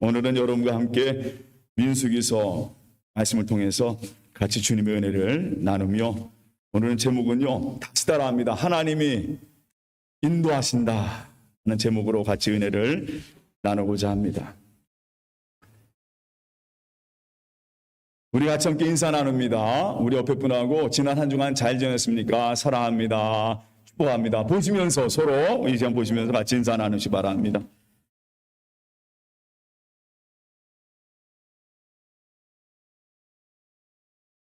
오늘은 여러분과 함께 민수기서 말씀을 통해서 같이 주님의 은혜를 나누며 오늘은 제목은요 다시 따라합니다. 하나님이 인도하신다 하는 제목으로 같이 은혜를 나누고자 합니다. 우리 같이 함께 인사 나눕니다. 우리 옆에 분하고 지난 한 주간 잘 지냈습니까? 사랑합니다. 축복합니다. 보시면서 서로 이 시간 보시면서 같이 인사 나누시 바랍니다.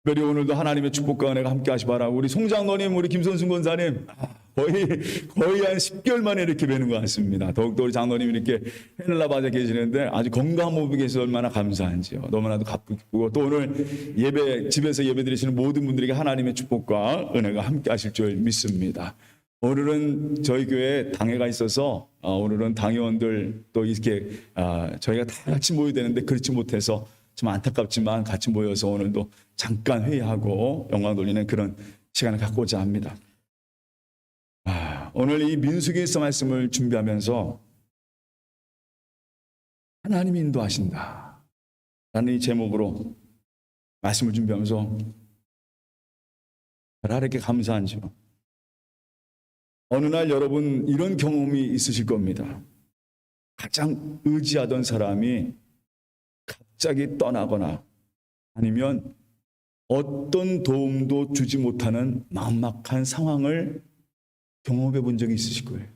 특별히 오늘도 하나님의 축복과 은혜가 함께 하시 바라고 우리 송장로님 우리 김선순 권사님 아, 거의 거의 한 10개월 만에 이렇게 뵈는 것 같습니다. 더욱더 우리 장로님 이렇게 해늘라바에 계시는데 아주 건강한 몸이 계셔서 얼마나 감사한지요. 너무나도 가쁘고 또 오늘 예배 집에서 예배 드리시는 모든 분들에게 하나님의 축복과 은혜가 함께 하실 줄 믿습니다. 오늘은 저희 교회 당회가 있어서 어, 오늘은 당회원들 또 이렇게 아, 저희가 다 같이 모여야 되는데 그렇지 못해서 좀 안타깝지만 같이 모여서 오늘도 잠깐 회의하고 영광 돌리는 그런 시간을 갖고자 합니다. 아, 오늘 이 민수기서 말씀을 준비하면서 하나님이 인도하신다. 라는 이 제목으로 말씀을 준비하면서 하나님께 감사한지요. 어느 날 여러분 이런 경험이 있으실 겁니다. 가장 의지하던 사람이 갑자기 떠나거나 아니면 어떤 도움도 주지 못하는 막막한 상황을 경험해 본 적이 있으실 거예요.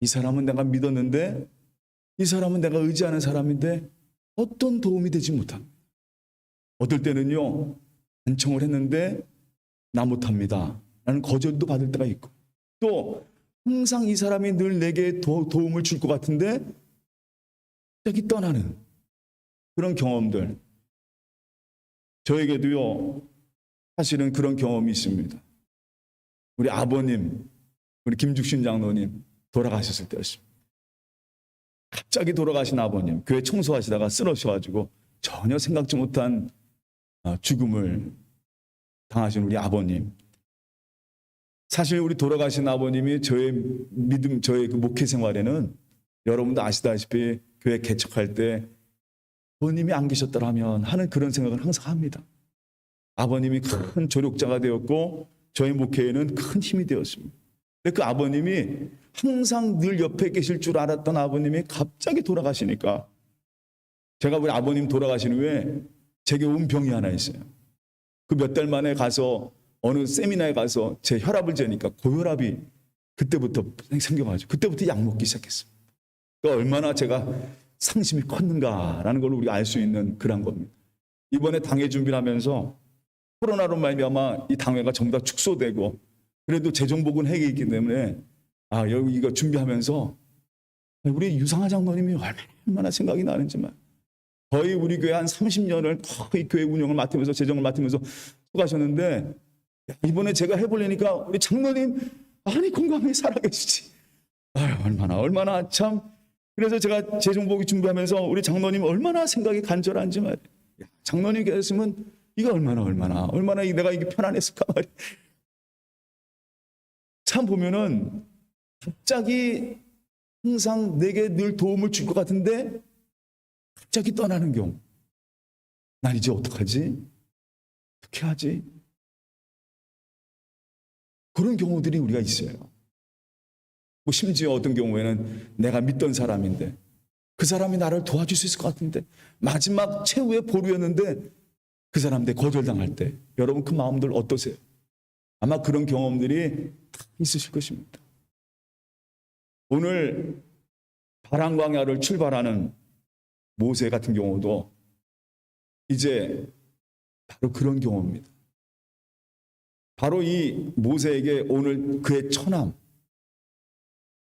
이 사람은 내가 믿었는데 이 사람은 내가 의지하는 사람인데 어떤 도움이 되지 못합니다. 어떨 때는요, 간청을 했는데 나 못합니다. 라는 거절도 받을 때가 있고 또 항상 이 사람이 늘 내게 도, 도움을 줄 것 같은데 갑자기 떠나는 그런 경험들 저에게도요 사실은 그런 경험이 있습니다. 우리 아버님, 우리 김죽신 장로님 돌아가셨을 때였습니다. 갑자기 돌아가신 아버님 교회 청소하시다가 쓰러셔가지고 전혀 생각지 못한 어, 죽음을 당하신 우리 아버님. 사실 우리 돌아가신 아버님이 저의 믿음, 저의 그 목회 생활에는 여러분도 아시다시피 교회 개척할 때 아버님이 안 계셨더라면 하는 그런 생각을 항상 합니다. 아버님이 큰 조력자가 되었고 저희 목회에는 큰 힘이 되었습니다. 근데 그 아버님이 항상 늘 옆에 계실 줄 알았던 아버님이 갑자기 돌아가시니까 제가 우리 아버님 돌아가신 후에 제게 온 병이 하나 있어요. 그 몇 달 만에 가서 어느 세미나에 가서 제 혈압을 재니까 고혈압이 그때부터 생겨가지고 그때부터 약 먹기 시작했습니다. 그러니까 얼마나 제가 상심이 컸는가라는 걸 우리가 알 수 있는 그런 겁니다. 이번에 당회 준비를 하면서 코로나로 말미암아 이 당회가 전부 다 축소되고 그래도 재정복은 핵이 있기 때문에 아 여기 이거 준비하면서 우리 유상하 장로님이 얼마나 생각이 나는지만 거의 우리 교회 한 30년을 거의 교회 운영을 맡으면서 재정을 맡으면서 수고하셨는데 이번에 제가 해보려니까 우리 장로님 많이 건강하게 살아계시지. 아유 얼마나 얼마나 참 그래서 제가 재정복이 준비하면서 우리 장로님 얼마나 생각이 간절한지 말이야. 장로님 계셨으면 이거 얼마나 얼마나 얼마나 내가 이게 편안했을까 말이야. 참 보면은 갑자기 항상 내게 늘 도움을 줄 것 같은데 갑자기 떠나는 경우. 난 이제 어떡하지? 어떻게 하지? 그런 경우들이 우리가 있어요. 뭐 심지어 어떤 경우에는 내가 믿던 사람인데 그 사람이 나를 도와줄 수 있을 것 같은데 마지막 최후의 보루였는데 그 사람한테 거절당할 때 여러분 그 마음들 어떠세요? 아마 그런 경험들이 다 있으실 것입니다. 오늘 바람광야를 출발하는 모세 같은 경우도 이제 바로 그런 경우입니다. 바로 이 모세에게 오늘 그의 처남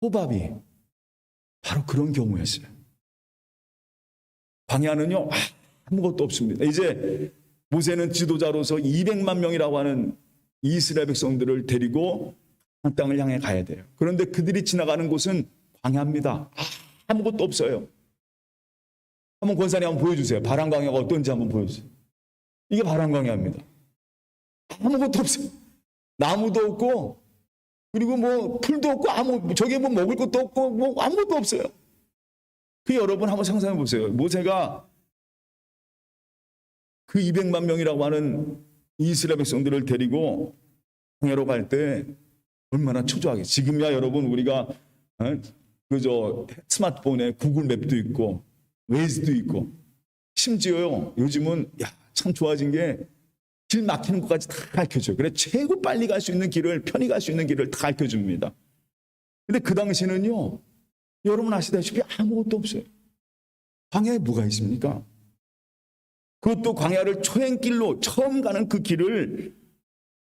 호밥이 바로 그런 경우였어요. 광야는요 아무것도 없습니다. 이제 모세는 지도자로서 200만 명이라고 하는 이스라엘 백성들을 데리고 한 땅을 향해 가야 돼요. 그런데 그들이 지나가는 곳은 광야입니다. 아무것도 없어요. 한번 권사님 한번 보여주세요. 바람광야가 어떤지 한번 보여주세요. 이게 바람광야입니다. 아무것도 없어요. 나무도 없고 그리고 뭐 풀도 없고 아무 저게 뭐 먹을 것도 없고 뭐 아무것도 없어요. 그 여러분 한번 상상해 보세요. 모세가 그 200만 명이라고 하는 이스라엘 백성들을 데리고 광야로 갈 때 얼마나 초조하게 지금야 여러분 우리가 어? 그저 스마트폰에 구글 맵도 있고 웨이즈도 있고 심지어요 요즘은 야 참 좋아진 게 길 막히는 것까지 다 가르쳐줘요. 그래 최고 빨리 갈 수 있는 길을 편히 갈 수 있는 길을 다 가르쳐줍니다. 근데 그 당시는요 여러분 아시다시피 아무것도 없어요. 광야에 뭐가 있습니까? 그것도 광야를 초행길로 처음 가는 그 길을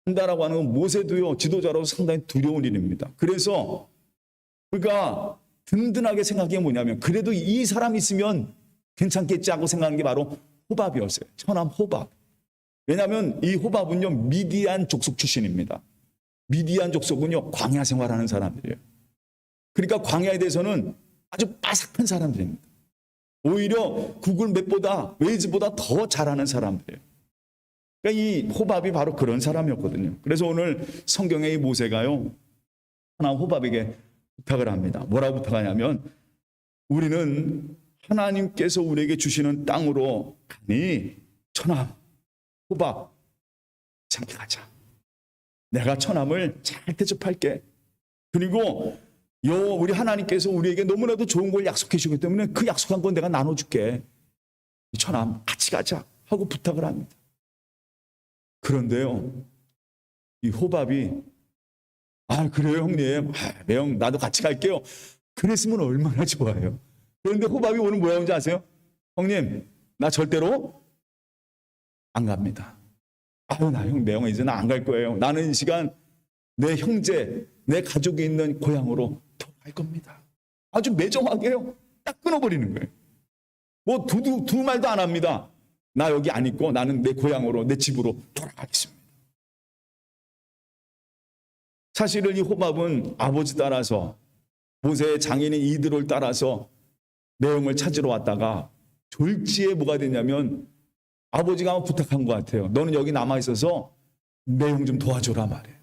한다라고 하는 건 모세도요 지도자로서 상당히 두려운 일입니다. 그래서 우리가 든든하게 생각해 뭐냐면 그래도 이 사람 있으면 괜찮겠지 하고 생각하는 게 바로 호밥이었어요. 천암 호밥. 왜냐하면 이 호밥은요 미디안 족속 출신입니다. 미디안 족속은요 광야 생활하는 사람들이에요. 그러니까 광야에 대해서는 아주 빠삭한 사람들입니다. 오히려 구글 맵보다 웨이즈보다 더 잘하는 사람들이에요. 그러니까 이 호밥이 바로 그런 사람이었거든요. 그래서 오늘 성경의 이 모세가요 하나 호밥에게 부탁을 합니다. 뭐라고 부탁하냐면 우리는 하나님께서 우리에게 주시는 땅으로 가니 천암, 호밥 참게 가자. 내가 천암을 잘 대접할게. 그리고 여 우리 하나님께서 우리에게 너무나도 좋은 걸 약속해 주기 때문에 그 약속한 건 내가 나눠줄게. 이 천암 같이 가자 하고 부탁을 합니다. 그런데요, 이 호밥이 아 그래요 형님, 아, 매형 나도 같이 갈게요. 그랬으면 얼마나 좋아요. 그런데 호밥이 오늘 뭐라 하는지 아세요? 형님 나 절대로 안 갑니다. 아유 나형 매형 이제 나 안 갈 거예요. 나는 이 시간 내 형제, 내 가족이 있는 고향으로 돌아갈 겁니다. 아주 매정하게요. 딱 끊어버리는 거예요. 뭐 두, 두, 두 말도 안 합니다. 나 여기 안 있고 나는 내 고향으로, 내 집으로 돌아가겠습니다. 사실은 이 호밥은 아버지 따라서 모세의 장인인 이드를 따라서 내용을 찾으러 왔다가 졸지에 뭐가 됐냐면 아버지가 부탁한 것 같아요. 너는 여기 남아 있어서 내용 좀 도와줘라 말이에요.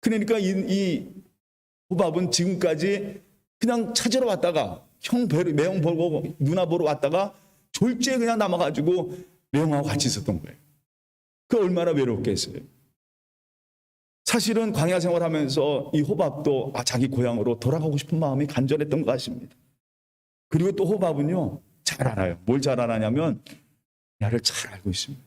그러니까 이, 이 호밥은 지금까지 그냥 찾으러 왔다가 형 뵈러, 매형 보고 누나 보러 왔다가 졸지에 그냥 남아가지고 매형하고 같이 있었던 거예요. 그 얼마나 외롭겠어요. 사실은 광야 생활하면서 이 호밥도 아, 자기 고향으로 돌아가고 싶은 마음이 간절했던 것 같습니다. 그리고 또 호밥은요 잘 알아요. 뭘 잘 알아냐면 야를 잘 알고 있습니다.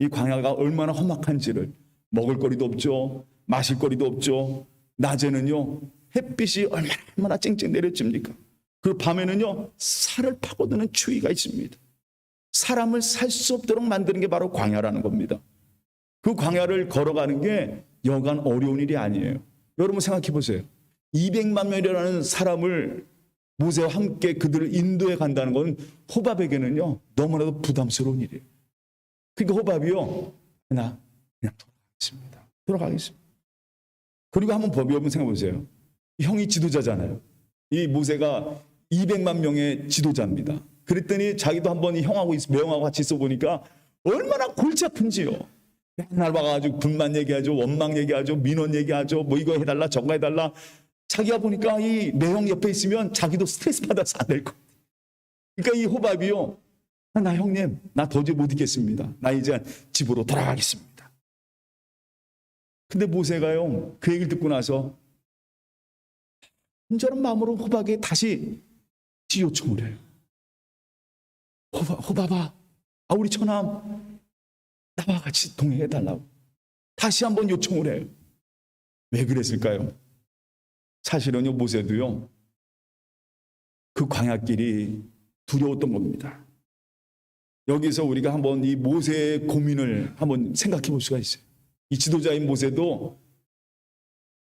이 광야가 얼마나 험악한지를 먹을 거리도 없죠. 마실 거리도 없죠. 낮에는요 햇빛이 얼마나 쨍쨍 내려집니까? 그 밤에는요 살을 파고드는 추위가 있습니다. 사람을 살 수 없도록 만드는 게 바로 광야라는 겁니다. 그 광야를 걸어가는 게 여간 어려운 일이 아니에요. 여러분 생각해 보세요. 200만 명이라는 사람을 모세와 함께 그들을 인도해 간다는 건 호밥에게는요 너무나도 부담스러운 일이에요. 그러니까 호밥이요 나 그냥 돌아가겠습니다. 돌아가겠습니다. 그리고 한번 법이 여러분 생각해 보세요. 형이 지도자잖아요. 이 모세가 200만 명의 지도자입니다. 그랬더니 자기도 한번 이 형하고 있- 매형하고 같이 있어 보니까 얼마나 골치 아픈지요. 맨날 와가지고 불만 얘기하죠, 원망 얘기하죠, 민원 얘기하죠, 뭐 이거 해달라, 저거 해달라. 자기가 보니까 이 매형 옆에 있으면 자기도 스트레스 받아서 안될 거. 그러니까 이 호밥이요. 아, 나 형님, 나 도저히 못 있겠습니다. 나 이제 집으로 돌아가겠습니다. 근데 모세가요, 그 얘기를 듣고 나서 간절한 마음으로 호박에 다시 지 요청을 해요. 호바, 호바바, 아, 우리 처남, 나와 같이 동행해 달라고. 다시 한번 요청을 해요. 왜 그랬을까요? 사실은요, 모세도요, 그 광야길이 두려웠던 겁니다. 여기서 우리가 한번 이 모세의 고민을 한번 생각해 볼 수가 있어요. 이 지도자인 모세도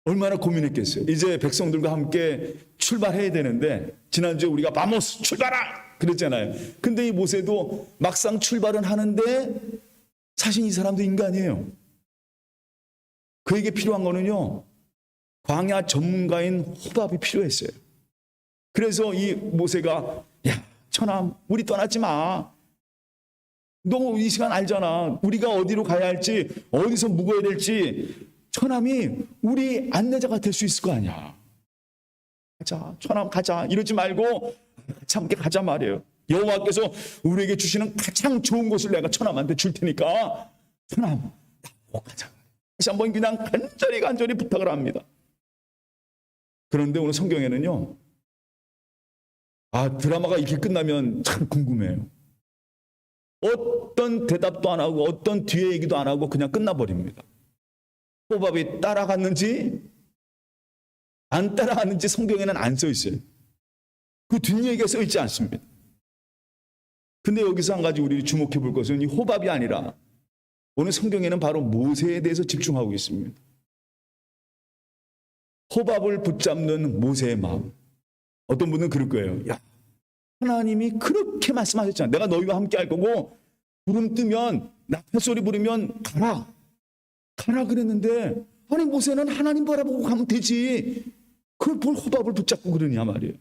얼마나 고민했겠어요. 이제 백성들과 함께 출발해야 되는데 지난주에 우리가 바모스 출발하 그랬잖아요. 근데 이 모세도 막상 출발은 하는데 사실 이 사람도 인간이에요. 그에게 필요한 거는요. 광야 전문가인 호밥이 필요했어요. 그래서 이 모세가 야 천암 우리 떠나지 마. 너 이 시간 알잖아. 우리가 어디로 가야 할지 어디서 묵어야 될지 천암이 우리 안내자가 될 수 있을 거 아니야. 가자 천암 가자 이러지 말고 함께 가자 말이에요. 여호와께서 우리에게 주시는 가장 좋은 것을 내가 천함한테 줄 테니까 천함 나못 가자. 다시 한번 그냥 간절히 간절히 부탁을 합니다. 그런데 오늘 성경에는요. 아 드라마가 이렇게 끝나면 참 궁금해요. 어떤 대답도 안 하고 어떤 뒤에 얘기도 안 하고 그냥 끝나버립니다. 호밥이 따라갔는지 안 따라갔는지 성경에는 안 써 있어요. 그 뒷얘기가 써 있지 않습니다. 근데 여기서 한 가지 우리 주목해 볼 것은 이 호밥이 아니라 오늘 성경에는 바로 모세에 대해서 집중하고 있습니다. 호밥을 붙잡는 모세의 마음. 어떤 분은 그럴 거예요. 야, 하나님이 그렇게 말씀하셨잖아. 내가 너희와 함께 할 거고 구름 뜨면 나팔 소리 부르면 가라. 가라 그랬는데 아니 모세는 하나님 바라보고 가면 되지. 그걸 뭘 호밥을 붙잡고 그러냐 말이에요.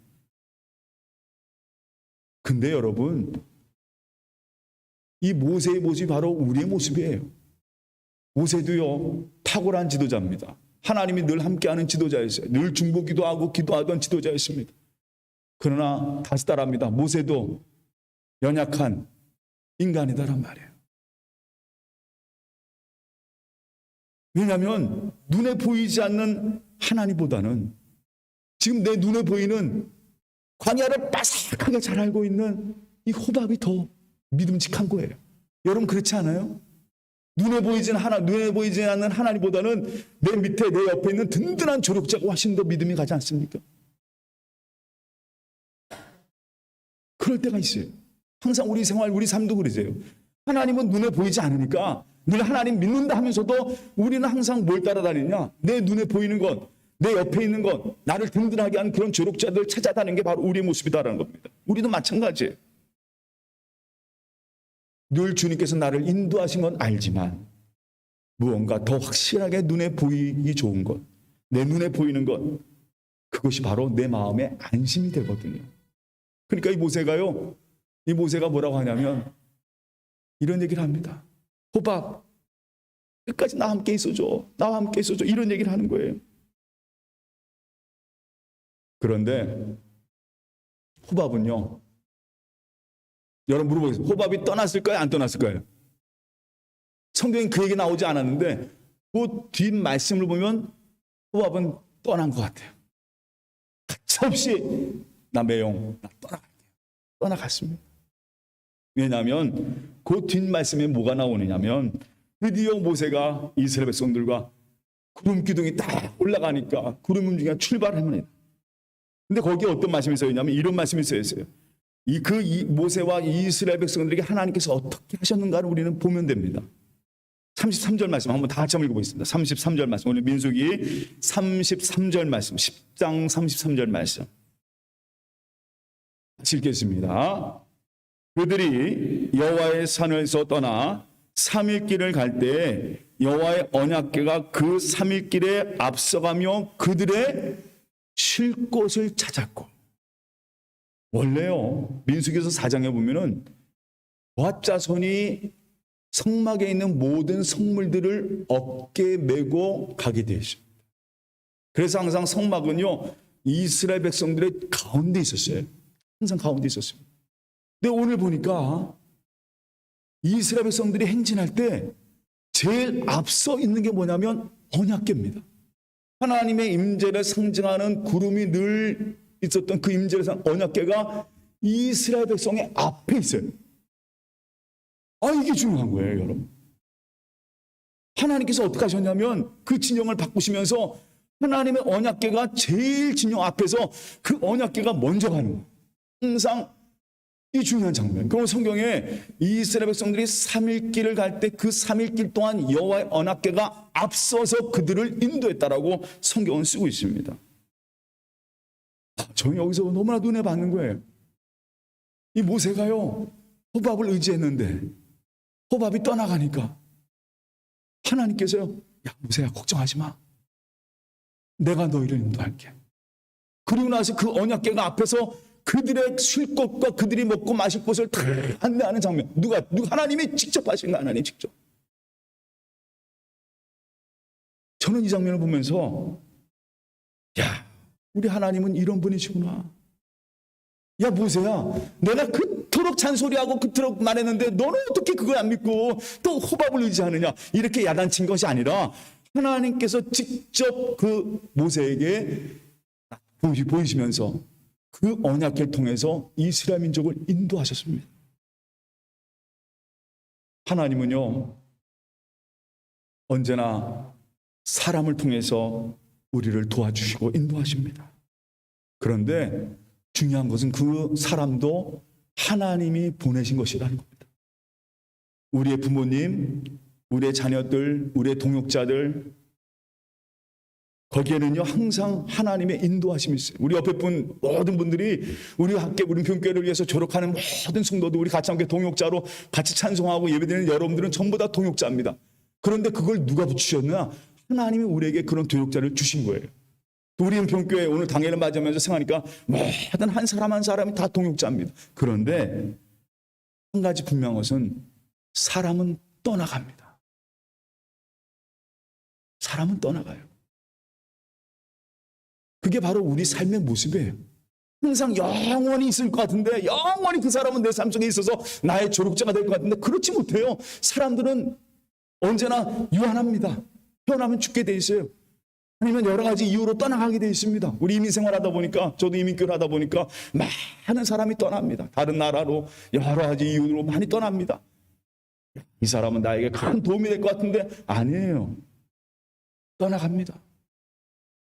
근데 여러분 이 모세의 모습이 바로 우리의 모습이에요. 모세도요 탁월한 지도자입니다. 하나님이 늘 함께하는 지도자였어요. 늘 중보 기도 하고 기도하던 지도자였습니다. 그러나 다시 따라합니다. 모세도 연약한 인간이다란 말이에요. 왜냐하면 눈에 보이지 않는 하나님보다는 지금 내 눈에 보이는 광야를 바삭하게 잘 알고 있는 이 호밥이 더 믿음직한 거예요. 여러분 그렇지 않아요? 눈에 보이진 하나, 눈에 보이지 않는 하나님보다는 내 밑에 내 옆에 있는 든든한 조력자가 훨씬 더 믿음이 가지 않습니까? 그럴 때가 있어요. 항상 우리 생활, 우리 삶도 그러세요. 하나님은 눈에 보이지 않으니까 늘 하나님 믿는다 하면서도 우리는 항상 뭘 따라다니냐? 내 눈에 보이는 것, 내 옆에 있는 것, 나를 든든하게 하는 그런 조력자들 찾아다니는 게 바로 우리의 모습이다라는 겁니다. 우리도 마찬가지예요. 늘 주님께서 나를 인도하신 건 알지만 무언가 더 확실하게 눈에 보이기 좋은 것, 내 눈에 보이는 것, 그것이 바로 내 마음의 안심이 되거든요. 그러니까 이 모세가요, 이 모세가 뭐라고 하냐면 이런 얘기를 합니다. 호박, 끝까지 나와 함께 있어줘. 나와 함께 있어줘. 이런 얘기를 하는 거예요. 그런데 호밥은요, 여러분 물어보겠습니다. 호밥이 떠났을까요? 안 떠났을까요? 성경에 그 얘기 나오지 않았는데 그 뒷 말씀을 보면 호밥은 떠난 것 같아요. 가차없이 나 매용 나 떠나갈게요. 떠나갔습니다. 왜냐하면 그 뒷말씀에 뭐가 나오느냐면 드디어 모세가 이스라엘 백성들과 구름 기둥이 딱 올라가니까 구름 움직이가 출발합니다. 근데 거기에 어떤 말씀이 써 있냐면 이런 말씀이 써 있어요. 이 그 모세와 이스라엘 백성들에게 하나님께서 어떻게 하셨는가를 우리는 보면 됩니다. 33절 말씀 한번 다 같이 한번 읽어보겠습니다. 33절 말씀 오늘 민수기 33절 말씀 10장 33절 말씀 같이 읽겠습니다. 그들이 여호와의 산에서 떠나 3일 길을 갈 때 여호와의 언약궤가 그 3일 길에 앞서가며 그들의 쉴 곳을 찾았고 원래요 민수기서 4장에 보면은 보압 자손이 성막에 있는 모든 성물들을 어깨에 메고 가게 되어 있습니다. 그래서 항상 성막은요 이스라엘 백성들의 가운데 있었어요. 항상 가운데 있었습니다. 근데 오늘 보니까 이스라엘 백성들이 행진할 때 제일 앞서 있는 게 뭐냐면 언약궤입니다. 하나님의 임재를 상징하는 구름이 늘 있었던 그 임재를 상 언약궤가 이스라엘 백성의 앞에 있어요. 아 이게 중요한 거예요, 여러분. 하나님께서 어떻게 하셨냐면 그 진영을 바꾸시면서 하나님의 언약궤가 제일 진영 앞에서 그 언약궤가 먼저 가는 거예요. 항상 이 중요한 장면. 그럼 성경에 이스라엘 백성들이 3일 길을 갈 때그 3일 길 동안 여호와의 언약궤가 앞서서 그들을 인도했다라고 성경은 쓰고 있습니다. 아, 저는 여기서 너무나 눈에 받는 거예요. 이 모세가요 호밥을 의지했는데 호밥이 떠나가니까 하나님께서요 야 모세야 걱정하지 마. 내가 너희를 인도할게. 그리고 나서 그 언약궤가 앞에서 그들의 쉴 곳과 그들이 먹고 마실 곳을 다 안내하는 장면. 누가, 누가 하나님이 직접 하신 거 하나님 직접. 저는 이 장면을 보면서, 야, 우리 하나님은 이런 분이시구나. 야 모세야 내가 그토록 잔소리하고 그토록 말했는데 너는 어떻게 그걸 안 믿고 또 호밥을 의지하느냐 이렇게 야단친 것이 아니라 하나님께서 직접 그 모세에게 보이- 보이시면서 그 언약을 통해서 이스라엘 민족을 인도하셨습니다. 하나님은요 언제나 사람을 통해서 우리를 도와주시고 인도하십니다. 그런데 중요한 것은 그 사람도 하나님이 보내신 것이라는 겁니다. 우리의 부모님, 우리의 자녀들, 우리의 동역자들, 거기에는요, 항상 하나님의 인도하심이 있어요. 우리 옆에 분, 모든 분들이 우리 학교, 우리 교회를 위해서 졸업하는 모든 성도들, 우리 같이 함께 동역자로 같이 찬송하고 예배드리는 여러분들은 전부 다 동역자입니다. 그런데 그걸 누가 붙이셨나? 하나님이 우리에게 그런 동역자를 주신 거예요. 우리 은평교회 오늘 당일을 맞으면서 생각하니까 모든 한 사람 한 사람이 다 동역자입니다. 그런데 한 가지 분명한 것은 사람은 떠나갑니다. 사람은 떠나가요. 그게 바로 우리 삶의 모습이에요. 항상 영원히 있을 것 같은데 영원히 그 사람은 내 삶 속에 있어서 나의 조력자가 될 것 같은데 그렇지 못해요. 사람들은 언제나 유한합니다. 태어나면 죽게 돼 있어요. 아니면 여러 가지 이유로 떠나가게 돼 있습니다. 우리 이민 생활하다 보니까 저도 이민교를 하다 보니까 많은 사람이 떠납니다. 다른 나라로 여러 가지 이유로 많이 떠납니다. 이 사람은 나에게 큰 도움이 될 것 같은데 아니에요. 떠나갑니다.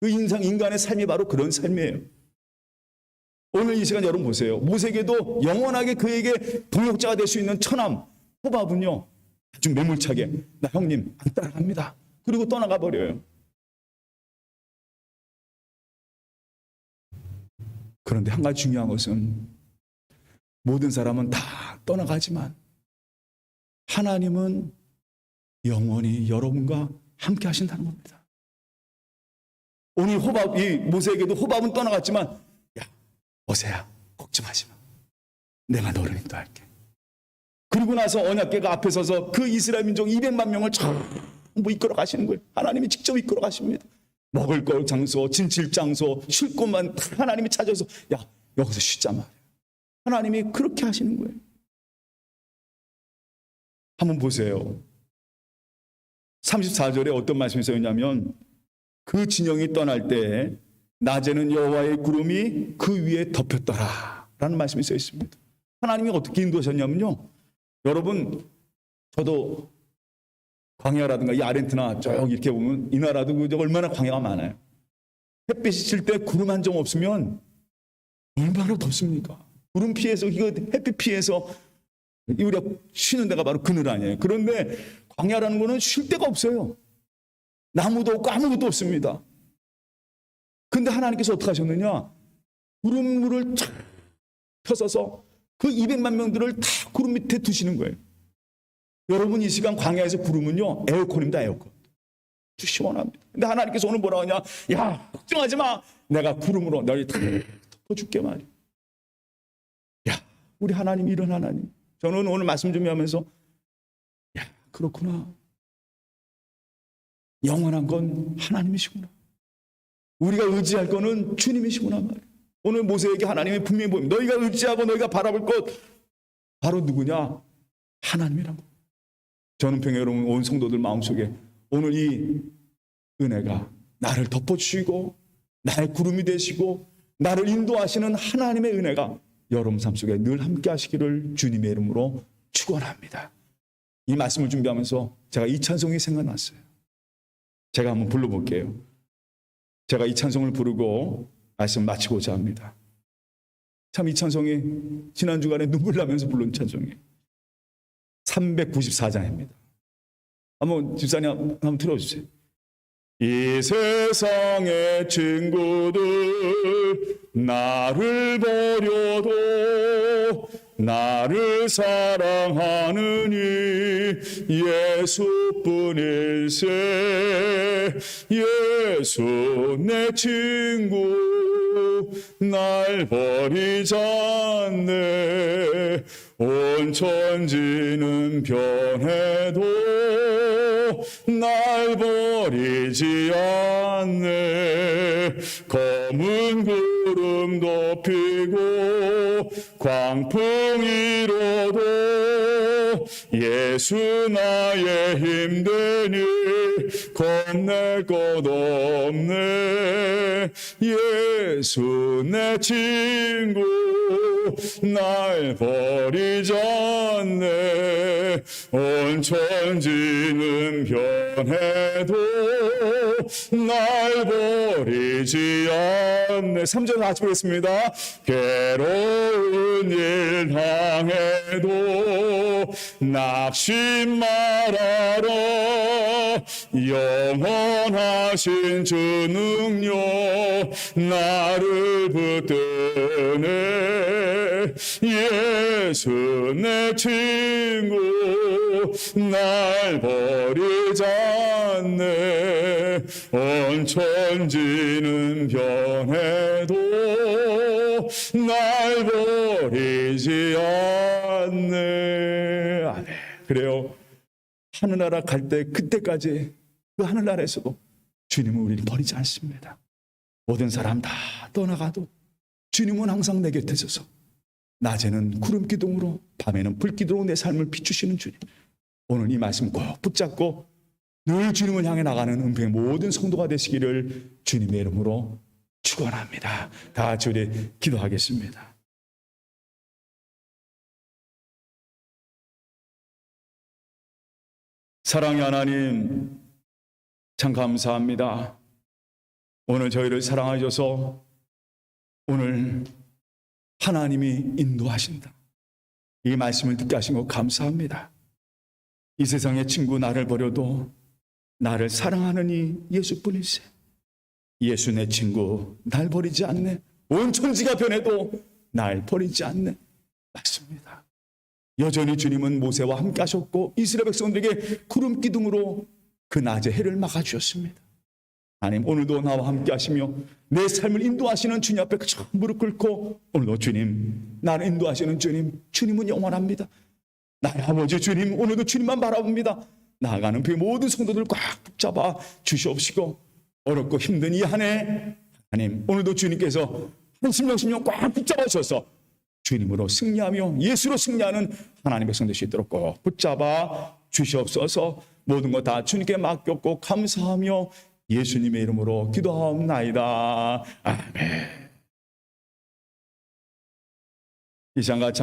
그 인상 인간의 삶이 바로 그런 삶이에요. 오늘 이 시간 여러분 보세요. 모세에게도 영원하게 그에게 동역자가 될 수 있는 처남 호밥은요 아주 매몰차게 나 형님 안 따라갑니다. 그리고 떠나가 버려요. 그런데 한 가지 중요한 것은 모든 사람은 다 떠나가지만 하나님은 영원히 여러분과 함께 하신다는 겁니다. 오늘 호밥, 이 모세에게도 호밥은 떠나갔지만, 야, 모세야, 걱정 하지 마. 내가 너를 인도할게. 그리고 나서 언약계가 앞에 서서 그 이스라엘 민족 200만 명을 전부 이끌어 가시는 거예요. 하나님이 직접 이끌어 가십니다. 먹을 걸 장소, 진칠 장소, 쉴 곳만 다 하나님이 찾아서 야 여기서 쉬자 말이야. 하나님이 그렇게 하시는 거예요. 한번 보세요. 34절에 어떤 말씀이 써있냐면 그 진영이 떠날 때 낮에는 여호와의 구름이 그 위에 덮였더라 라는 말씀이 써 있습니다. 하나님이 어떻게 인도하셨냐면요. 여러분 저도 광야라든가 이 아르헨티나 쭉 이렇게 보면 이 나라도 얼마나 광야가 많아요. 햇빛이 칠 때 구름 한 점 없으면 얼마나 덥습니까? 구름 피해서 이거 햇빛 피해서 우리가 쉬는 데가 바로 그늘 아니에요. 그런데 광야라는 거는 쉴 데가 없어요. 나무도 없고 아무것도 없습니다. 근데 하나님께서 어떻게 하셨느냐? 구름물을 쫙 펴서서 그 200만 명들을 다 구름 밑에 두시는 거예요. 여러분 이 시간 광야에서 구름은요 에어컨입니다 에어컨. 시원합니다. 근데 하나님께서 오늘 뭐라 하냐? 야 걱정하지 마. 내가 구름으로 다 덮어줄게 말이야. 야 우리 하나님 이런 하나님. 저는 오늘 말씀 준비하면서 야 그렇구나. 영원한 건 하나님이시구나. 우리가 의지할 거는 주님이시구나 말이야. 오늘 모세에게 하나님이 분명히 보입니다. 너희가 의지하고 너희가 바라볼 것 바로 누구냐? 하나님이란 거 저는 평 여러분 온 성도들 마음속에 오늘 이 은혜가 나를 덮어주시고 나의 구름이 되시고 나를 인도하시는 하나님의 은혜가 여러분 삶 속에 늘 함께 하시기를 주님의 이름으로 축원합니다. 이 말씀을 준비하면서 제가 이 찬송이 생각났어요. 제가 한번 불러볼게요. 제가 이 찬송을 부르고 말씀 마치고자 합니다. 참 이 찬송이 지난 주간에 눈물 나면서 부른 찬송이에요. 394장입니다. 한번 집사님 한번 틀어주세요. 이 세상의 친구들 나를 버려도 나를 사랑하느니 예수뿐일세 예수 내 친구 날 버리지 않네 온 천지는 변해도 날 버리지 않네. 검은 구름 덮이고 광풍이로도 예수 나의 힘되니 겁낼 것 없네. 예수 내 친구 날 버리지 않네. 온 천지는 변 해도 날 버리지 않네. 3절 같이 보겠습니다. 괴로운 일 당해도 낙심 말아라 영원하신 주 능력 나를 붙드네. 예수 내 친구 날 버리지 않네 온 천지는 변해도 날 버리지 않네 아멘 그래요 하늘나라 갈 때 그때까지 그 하늘나라에서도 주님은 우리를 버리지 않습니다. 모든 사람 다 떠나가도 주님은 항상 내 곁에 서서 낮에는 구름 기둥으로 밤에는 불 기둥으로 내 삶을 비추시는 주님. 오늘 이 말씀 꼭 붙잡고 늘 주님을 향해 나가는 은평의 모든 성도가 되시기를 주님의 이름으로 축원합니다. 다 우리 기도하겠습니다. 사랑의 하나님, 참 감사합니다. 오늘 저희를 사랑하셔서 오늘 하나님이 인도하신다. 이 말씀을 듣게 하신 것 감사합니다. 이 세상의 친구 나를 버려도 나를 사랑하는 이 예수뿐이세. 예수 내 친구 날 버리지 않네. 온 천지가 변해도 날 버리지 않네. 맞습니다. 여전히 주님은 모세와 함께 하셨고 이스라엘 백성들에게 구름 기둥으로 그 낮에 해를 막아 주셨습니다. 하나님 오늘도 나와 함께 하시며 내 삶을 인도하시는 주님 앞에 참 무릎 꿇고 오늘도 주님 나를 인도하시는 주님 주님은 영원합니다. 나의 아버지 주님 오늘도 주님만 바라봅니다. 나아가는 그 모든 성도들 꽉 붙잡아 주시옵시고 어렵고 힘든 이 한 해 하나님 오늘도 주님께서 한 심령 꽉 붙잡아 주셔서 주님으로 승리하며 예수로 승리하는 하나님의 백성 될수 있도록 꼭 붙잡아 주시옵소서 모든 것 다 주님께 맡겼고 감사하며 예수님의 이름으로 기도하옵나이다. 아멘. 이 시간과 참